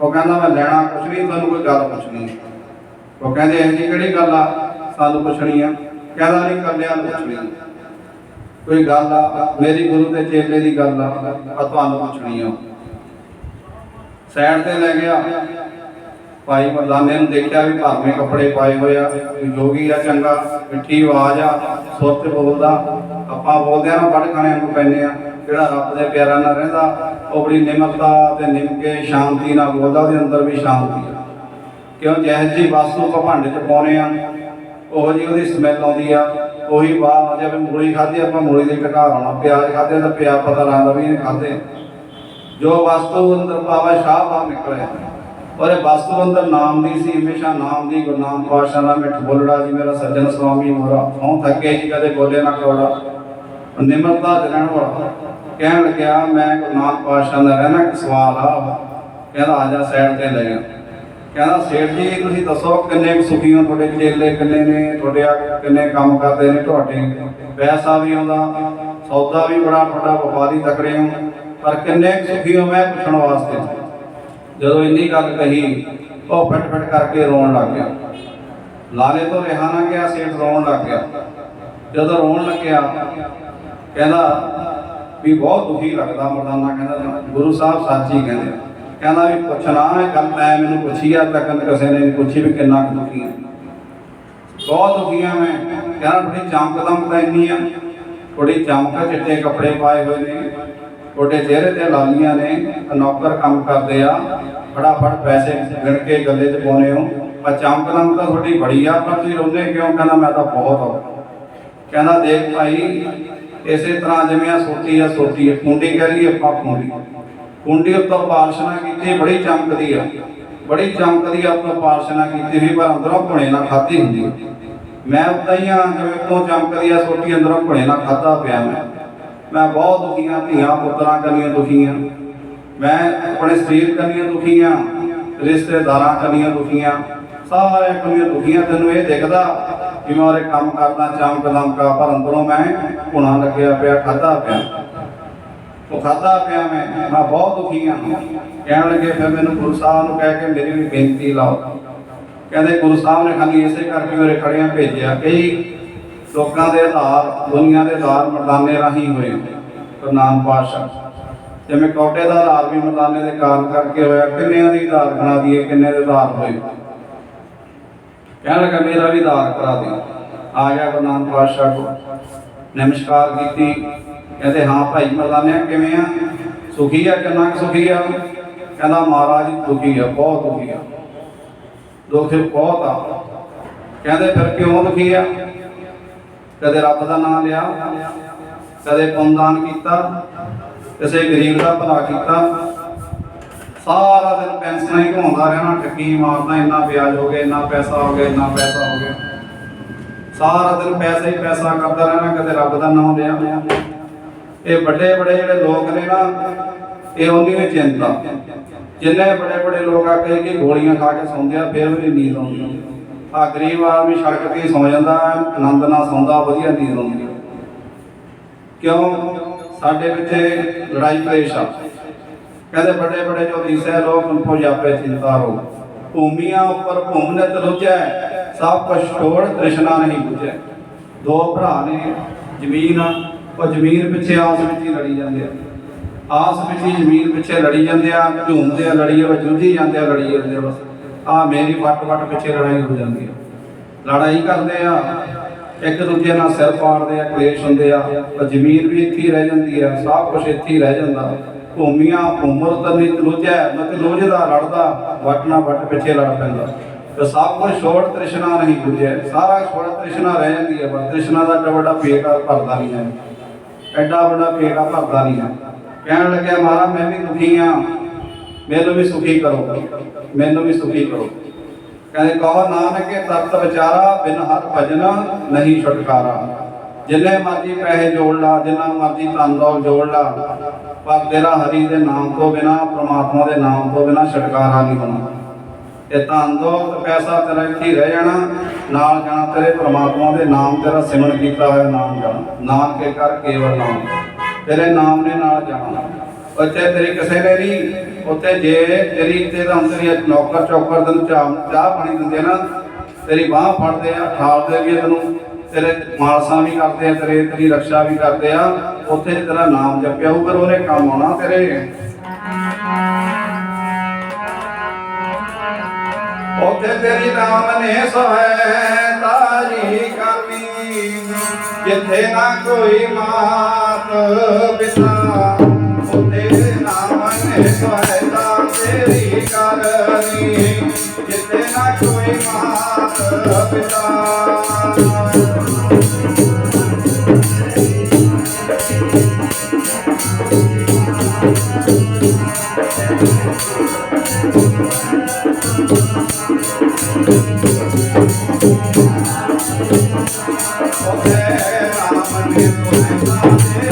ਉਹ ਕਹਿੰਦਾ ਮੈਂ ਲੈਣਾ ਕੁਛ ਨਹੀਂ ਤੁਹਾਨੂੰ ਕੋਈ ਗੱਲ ਪੁੱਛਣੀ। ਉਹ ਕਹਿੰਦੇ, ਇਹ ਜੀ ਕਿਹੜੀ ਗੱਲ ਆ? ਸਾਨੂੰ ਪੁੱਛਣੀ ਆ। ਕਹਿੰਦਾ ਨਹੀਂ, ਕੱਲਿਆਂ ਪੁੱਛਣੀ। ਕੋਈ ਗੱਲ ਆ? ਮੇਰੀ ਗੁਰੂ ਦੇ ਚੇਲੇ ਦੀ ਗੱਲ ਆ ਆ ਤੁਹਾਨੂੰ ਪੁੱਛਣੀ ਆ। ਸਾਈਡ ਤੇ ਲੈ ਗਿਆ। ਭਾਈ ਮਰਦਾਨੇ ਨੂੰ ਦੇਖਿਆ ਵੀ ਭਾਵੇਂ ਕੱਪੜੇ ਪਾਏ ਹੋਏ ਆ, ਵੀ ਜੋਗੀ ਆ, ਚੰਗਾ, ਮਿੱਠੀ ਆਵਾਜ਼ ਆ ਸੁਰ ਬੋਲਦਾ। ਆਪਾਂ ਬੋਲਦੇ ਆ ਨਾ ਬੜ ਖਾਣੇ ਨੂੰ ਪੈਨੇ ਆ। ਜਿਹੜਾ ਰੱਬ ਦੇ ਪਿਆਰਾਂ ਨਾਲ ਰਹਿੰਦਾ, ਉਹ ਬੜੀ ਨਿਮਰਤਾ ਤੇ ਨਿਮਕੇ ਸ਼ਾਂਤੀ ਨਾਲ ਬੋਲਦਾ ਉਹਦੇ ਅੰਦਰ ਵੀ ਸ਼ਾਂਤੀ ਆ। ਕਿਉਂ ਜਿਹੋ ਜੀ ਵਸਤੂ ਆਪਾਂ ਭਾਂਡੇ ਚ ਪਾਉਨੇ ਆ ਉਹ ਜੀ ਉਹਦੀ ਸਮੈਲ ਆਉਂਦੀ ਆ, ਉਹੀ ਬਾਹਰ ਆ ਜਾਵੇ ਮੂਲੀ ਖਾਧੀ, ਆਪਾਂ ਮੂਲੀ ਦੇ ਘਟਾਰ ਆਉਣਾ ਪਿਆਜ਼ ਖਾਧੇ ਤਾਂ ਪਿਆਜ਼ ਪਤਾ ਲੱਗਦਾ ਵੀ ਇਹ ਖਾਧੇ। ਜੋ ਵਸਤੂ ਅੰਦਰ ਪਾਵਾ ਸ਼ਾਹ ਬਾਹਰ ਨਿਕਲਿਆ ਔਰ ਇਹ ਵਸਤੂ ਅੰਦਰ ਨਾਮ ਦੀ ਸੀ, ਹਮੇਸ਼ਾ ਨਾਮ ਦੀ, ਗੁਰੂ ਨਾਨਕ ਪਾਤਸ਼ਾਹ ਦਾ ਮਿੱਠ ਬੋਲੜਾ ਜੀ ਮੇਰਾ ਸੱਜਣ ਸੁਆਮੀ ਮੋਰਾ ਹਉ ਥੱਕੇ ਜੀ ਕਦੇ ਬੋਲੇ ਨਾ ਕੋੜਾ ਨਿਮਰਤਾ ਜਲਣ ਵਾਲਾ। ਕਹਿਣ ਲੱਗਿਆ, ਮੈਂ ਗੁਰੂ ਨਾਨਕ ਪਾਤਸ਼ਾਹ ਦਾ ਰਹਿਣਾ ਇੱਕ ਸਵਾਲ ਆ ਕਹਿੰਦਾ, ਆ ਜਾ ਸਾਈਡ ਤੇ ਲੈ ਗਿਆ ਕਹਿੰਦਾ, ਸੇਠ ਜੀ, ਤੁਸੀਂ ਦੱਸੋ ਕਿੰਨੇ ਕੁ ਸੁਖੀ ਹੋ? ਤੁਹਾਡੇ ਚੇਲੇ ਕਿੰਨੇ ਨੇ? ਤੁਹਾਡੇ ਆ ਕਿੰਨੇ ਕੰਮ ਕਰਦੇ ਨੇ? ਤੁਹਾਡੇ ਪੈਸਾ ਵੀ ਆਉਂਦਾ, ਸੌਦਾ ਵੀ ਬੜਾ ਤੁਹਾਡਾ ਵਪਾਰੀ ਤਕੜੇ ਹੋ ਪਰ ਕਿੰਨੇ ਕੁ ਸੁਖੀ ਹੋ ਮੈਂ ਪੁੱਛਣ ਵਾਸਤੇ? ਜਦੋਂ ਇੰਨੀ ਗੱਲ ਕਹੀ, ਉਹ ਫਟ ਫਟ ਕਰਕੇ ਰੋਣ ਲੱਗ ਗਿਆ। ਲਾਲੇ ਤੋਂ ਰਿਹਾ ਨਾ ਗਿਆ, ਸੇਠ ਰੋਣ ਲੱਗ ਗਿਆ। ਜਦੋਂ ਰੋਣ ਲੱਗਿਆ, ਕਹਿੰਦਾ ਵੀ ਬਹੁਤ ਦੁਖੀ ਲੱਗਦਾ ਮਰਦਾਨਾ ਕਹਿੰਦਾ ਗੁਰੂ ਸਾਹਿਬ ਸੱਚੀ ਕਹਿੰਦੇ ਕਹਿੰਦਾ ਵੀ ਪੁੱਛਣਾ ਇਹ ਗੱਲ, ਮੈਂ ਮੈਨੂੰ ਪੁੱਛੀ ਆ, ਤੱਕ ਕਿਸੇ ਨੇ ਨਹੀਂ ਪੁੱਛੀ ਵੀ ਕਿੰਨਾ ਕੁ ਦੁਖੀ ਹੈ ਬਹੁਤ ਦੁਖੀ ਆ ਮੈਂ। ਕਹਿੰਦਾ ਬੜੀ ਚਮਕ ਦਮਕ ਤਾਂ ਇੰਨੀ ਆ। ਥੋੜੀ ਚਮਕ ਚਿੱਟੇ ਕੱਪੜੇ ਪਾਏ ਹੋਏ ਨੇ। ਤੁਹਾਡੇ ਚਿਹਰੇ ਤੇ ਲਾਲੀਆਂ ਨੇ। ਨੌਕਰ ਕੰਮ ਕਰਦੇ ਆ। ਫਟਾਫਟ ਪੈਸੇ ਗਿਣ ਕੇ ਗੱਲੇ 'ਚ ਪਾਉਨੇ ਹੋ। ਪਰ ਚਮਕ ਦਮਕ ਤਾਂ ਤੁਹਾਡੀ ਬੜੀ ਆ, ਪਰ ਤੁਸੀਂ ਰੋਂਦੇ ਕਿਉਂ? ਕਹਿੰਦਾ ਮੈਂ ਤਾਂ ਬਹੁਤ ਆ ਕਹਿੰਦਾ ਦੇਖ ਭਾਈ ਇਸੇ ਤਰ੍ਹਾਂ ਜਿਵੇਂ ਆ ਸੋਟੀ ਆ ਸੋਟੀ ਆ। ਕੁੰਡੀ ਕਹਿ ਲਈਏ ਆਪਾਂ ਕੁੰਡੀ ਕੁੰਡੀ ਉੱਤੋਂ ਪਾਲਸ਼ਨਾ ਕੀਤੀ, ਬੜੀ ਚਮਕਦੀ ਆ। ਬੜੀ ਚਮਕਦੀ ਆ ਉੱਤੋਂ ਪਾਲਸ਼ਨਾ ਕੀਤੀ ਵੀ, ਪਰ ਅੰਦਰੋਂ ਭੁਣੇ ਨਾਲ ਖਾਦੀ ਹੁੰਦੀ ਆ। ਮੈਂ ਉਦਾਂ ਹੀ ਆ, ਜਿਵੇਂ ਉੱਤੋਂ ਚਮਕਦੀ ਆ, ਸੋਟੀ ਅੰਦਰੋਂ ਭੁਣੇ ਨਾਲ ਖਾਦਾ ਪਿਆ ਮੈਂ। ਮੈਂ ਬਹੁਤ ਦੁਖੀ ਆ, ਧੀਆਂ ਪੁੱਤਰਾਂ ਕੰਨੀਆਂ ਦੁਖੀ ਆ ਮੈਂ ਆਪਣੇ ਸਰੀਰ ਕੰਨੀਆਂ ਦੁਖੀ ਆ ਰਿਸ਼ਤੇਦਾਰਾਂ ਕੰਨੀਆਂ ਦੁਖੀ ਆ ਸਾਰੇ ਕੰਨੀਆਂ ਦੁਖੀਆਂ, ਤੈਨੂੰ ਇਹ ਦਿਖਦਾ ਕਿ ਕੰਮ ਕਰਦਾ ਚਮਕ ਦਮਕਾ ਪਰ ਅੰਦਰੋਂ ਮੈਂ ਭੁਣਾ ਲੱਗਿਆ ਪਿਆ ਖਾਦਾ ਪਿਆ। ਉਹ ਖਾਦਾ ਪਿਆ ਮੈਂ ਮੈਂ ਬਹੁਤ ਦੁਖੀ ਆ। ਕਹਿਣ ਲੱਗੇ, ਫਿਰ ਮੈਨੂੰ ਗੁਰੂ ਸਾਹਿਬ ਨੂੰ ਕਹਿ ਕੇ ਮੇਰੀ ਵੀ ਬੇਨਤੀ ਲਾਓ। ਕਹਿੰਦੇ, ਗੁਰੂ ਸਾਹਿਬ ਨੇ ਖਾਲੀ ਇਸੇ ਕਰਕੇ ਮੇਰੇ ਖੜਿਆਂ ਭੇਜਿਆ ਕਈ ਲੋਕਾਂ ਦੇ ਆਧਾਰ ਦੁਨੀਆ ਦੇ ਆਧਾਰ ਮਰਦਾਨੇ ਰਾਹੀਂ ਹੋਏ ਗੁਰੂ ਨਾਨਕ ਪਾਤਸ਼ਾਹ। ਜਿਵੇਂ ਕੋਟੇ ਦਾ ਆਧਾਰ ਵੀ ਮਰਦਾਨੇ ਦੇ ਕਾਰਨ ਕਰਕੇ ਹੋਇਆ। ਕਿੰਨਿਆਂ ਦੀ ਆਧਾਰ ਬਣਾ ਦੀਏ ਕਿੰਨੇ ਦੇ ਆਧਾਰ ਹੋਏ। ਕਹਿਣ ਲੱਗਾ, ਮੇਰਾ ਵੀ ਆਧਾਰ ਕਰਾ ਦੇ। ਆ ਗਿਆ ਗੁਰੂ ਨਾਨਕ ਪਾਤਸ਼ਾਹ ਕੋ ਨਮਸਕਾਰ ਕੀਤੀ। ਕਹਿੰਦੇ, ਹਾਂ ਭਾਈ ਮਰਦਾਨੇ ਕਿਵੇਂ ਆ? ਸੁਖੀ ਆ? ਕਿੰਨਾ ਸੁਖੀ ਆ? ਕਹਿੰਦਾ, ਮਹਾਰਾਜ, ਦੁਖੀ ਆ, ਬਹੁਤ ਦੁਖੀ ਆ। ਦੁੱਖ ਬਹੁਤ ਆ। ਕਹਿੰਦੇ, ਫਿਰ ਕਿਉਂ ਦੁਖੀ ਆ? ਕਦੇ ਰੱਬ ਦਾ ਨਾਮ ਲਿਆ, ਕਦੇ ਪੁੰਨਦਾਨ ਕੀਤਾ, ਕਿਸੇ ਗਰੀਬ ਦਾ ਭਲਾ ਕੀਤਾ ਸਾਰਾ ਦਿਨ ਪੈਨਸ਼ਨਾਂ ਹੀ ਘੁੰਮਦਾ ਰਹਿਣਾ, ਠੱਗੀ ਮਾਰਦਾ ਇੰਨਾ ਵਿਆਜ ਹੋ ਗਿਆ, ਇੰਨਾ ਪੈਸਾ ਹੋ ਗਿਆ, ਇੰਨਾ ਪੈਸਾ ਹੋ ਗਿਆ। ਸਾਰਾ ਦਿਨ ਪੈਸੇ ਹੀ ਪੈਸਾ ਕਰਦਾ ਰਹਿਣਾ, ਕਦੇ ਰੱਬ ਦਾ ਨਾਮ ਲਿਆ। ਇਹ ਵੱਡੇ ਵੱਡੇ ਜਿਹੜੇ ਲੋਕ ਨੇ ਨਾ, ਇਹ ਉਹਦੀ ਵੀ ਚਿੰਤਾ। ਜਿੰਨੇ ਵੱਡੇ ਵੱਡੇ ਲੋਕ ਆ ਕੇ ਕਿ ਗੋਲੀਆਂ ਖਾ ਕੇ ਸੌਂਦੇ ਆ, ਫਿਰ ਵੀ ਨੀਂਦ ਆਉਂਦੀ ਆ। ਗਰੀਬ ਆਦਮੀ ਸੜਕ ਤੇ ਹੀ ਸੌਂ ਜਾਂਦਾ, ਆਨੰਦ ਨਾਲ ਸੌਂਦਾ, ਵਧੀਆ ਨੀਂਦ ਆਉਂਦੀ ਕਿਉਂ? ਸਾਡੇ ਵਿੱਚ ਲੜਾਈ ਕਲੇਸ਼ ਆ। ਕਹਿੰਦੇ ਵੱਡੇ ਵੱਡੇ ਜੋ ਦੀਸੈ ਲੋਕ ਉਨਕੋ ਜਾਪੇ ਚਿੰਤਾ ਰੋ ਭੂਮੀਆਂ ਉੱਪਰ ਭੂਮਨਤ ਰੁਜੈ ਸਭ ਕੁਛ ਛੋੜ ਤ੍ਰਿਸ਼ਨਾ ਨਹੀਂ ਬੁਝੈ। ਦੋ ਭਰਾ ਨੇ, ਜ਼ਮੀਨ, ਉਹ ਜ਼ਮੀਨ ਪਿੱਛੇ ਆਸ ਵਿੱਚ ਹੀ ਲੜੀ ਜਾਂਦੇ ਆ। ਆਸ ਵਿੱਚ ਹੀ ਜ਼ਮੀਨ ਪਿੱਛੇ ਲੜੀ ਜਾਂਦੇ ਆ ਝੂਮਦੇ ਆ ਲੜੀਏ ਆ ਜੂਝੀ ਜਾਂਦੇ ਆ ਲੜੀਏ ਜਾਂਦੇ ਬਸ। ਆ ਮੇਰੀ ਵੱਟ ਵੱਟ ਪਿੱਛੇ ਲੜਾਈ ਹੋ ਜਾਂਦੀ ਆ। ਲੜਾਈ ਕਰਦੇ ਆ, ਇੱਕ ਦੂਜੇ ਨਾਲ ਸਿਰ ਪਾੜਦੇ ਆ, ਕਲੇਸ਼ ਹੁੰਦੇ ਆ। ਜ਼ਮੀਨ ਵੀ ਇੱਥੇ ਹੀ ਰਹਿ ਜਾਂਦੀ ਆ, ਸਭ ਕੁਝ ਇੱਥੇ ਹੀ ਰਹਿ ਜਾਂਦਾ। ਭੂਮੀਆਂ ਭੂਮਰ ਤਨੀ ਲੋਜੈ ਮਤ ਲੋਜਦਾ ਲੜਦਾ, ਵੱਟ ਨਾਲ ਪਿੱਛੇ ਲੜ ਪੈਂਦਾ। ਤੇ ਸਭ ਕੁਝ ਛੋੜ ਤ੍ਰਿਸ਼ਨਾ ਨਹੀਂ ਬੁਝਿਆ ਸਾਰਾ ਛੋੜ ਤ੍ਰਿਸ਼ਨਾ ਰਹਿ ਜਾਂਦੀ ਹੈ, ਪਰ ਤ੍ਰਿਸ਼ਨਾ ਦਾ ਏਡਾ ਵੱਡਾ ਪੇਟ ਭਰਦਾ ਨਹੀਂ ਹੈ। ਐਡਾ ਵੱਡਾ ਪੇਟ ਭਰਦਾ ਨਹੀਂ ਹੈ। ਕਹਿਣ ਲੱਗਿਆ, ਮਹਾਰਾਜ, ਮੈਂ ਵੀ ਦੁਖੀ ਆ ਮੈਨੂੰ ਵੀ ਸੁਖੀ ਕਰੋ। ਮੈਨੂੰ ਵੀ ਸੁਖੀ ਕਰੋ। ਕਹਿੰਦੇ, ਕਹੋ ਨਾਨਕ, ਤਤ ਵਿਚਾਰਾ ਬਿਨ ਹਰ ਭਜਨ ਨਹੀਂ ਛੁਟਕਾਰਾ। ਜਿੰਨੇ ਮਰਜ਼ੀ ਪੈਸੇ ਜੋੜ ਲਾ, ਜਿੰਨਾ ਮਰਜ਼ੀ ਧਨ ਜੋੜ ਲਾ, ਪਰ ਤੇਰਾ ਹਰੀ ਦੇ ਨਾਮ ਤੋਂ ਬਿਨਾ, ਪ੍ਰਮਾਤਮਾ ਦੇ ਨਾਮ ਤੋਂ ਬਿਨਾ ਛੁਟਕਾਰਾ ਨਹੀਂ ਹੋਣਾ। ਇਹ ਧਨ ਦੌਲਤ, ਪੈਸਾ ਤੇਰਾ ਇੱਥੇ ਰਹਿ ਜਾਣਾ, ਨਾਲ ਜਾਣਾ ਤੇਰੇ ਪ੍ਰਮਾਤਮਾ ਦੇ ਨਾਮ, ਤੇਰਾ ਸਿਮਰਨ ਕੀਤਾ ਹੋਇਆ ਨਾਮ ਜਾਣਾ। ਨਾਮ ਕੇ ਕਰ, ਕੇਵਲ ਨਾਮ। ਤੇਰੇ ਨਾਮ ਨੇ ਨਾਲ ਜਾਣਾ। ਬੱਚੇ ਤੇਰੀ ਕਿਸੇ ਨੇ ਨਹੀਂ, ਉੱਥੇ ਜੇ ਤੇਰੀ ਤੇ ਤਾਂ ਤੇਰੀ ਨੌਕਰ ਚੌਕਰ ਤੈਨੂੰ ਚਾਹ ਚਾਹ ਪਾਣੀ ਦਿੰਦੇ ਨਾ, ਤੇਰੀ ਬਾਹ ਫੜਦੇ ਆ ਠਾਲਦੇ ਵੀ ਤੈਨੂੰ। ਤੇਰੇ ਮਾਲਸਾਂ ਵੀ ਕਰਦੇ ਆ, ਤੇਰੇ ਤੇਰੀ ਰੱਖਿਆ ਵੀ ਕਰਦੇ ਆ, ਉੱਥੇ ਤੇਰਾ ਨਾਮ ਜਪਿਆ ਹੋਊ ਉਹਨੇ ਕੰਮ ਆਉਣਾ ਤੇਰੇ। ਉੱਥੇ ਤੇਰੀ ਨਾਮ ਨੇ ਸਹਾਇਤਾ ਜੀ ਕਰਨੀ, ਜਿੱਥੇ ਨਾ ਕੋਈ ਮਾਤ ਪਿਤਾ, ਉੱਥੇ ਨਾਮ ਨੇ ਸਹਾਇਤਾ ਤੇਰੀ ਕਰਨੀ, ਜਿੱਥੇ ਨਾ ਕੋਈ ਮਾਤ ਪਿਤਾ। Thank you.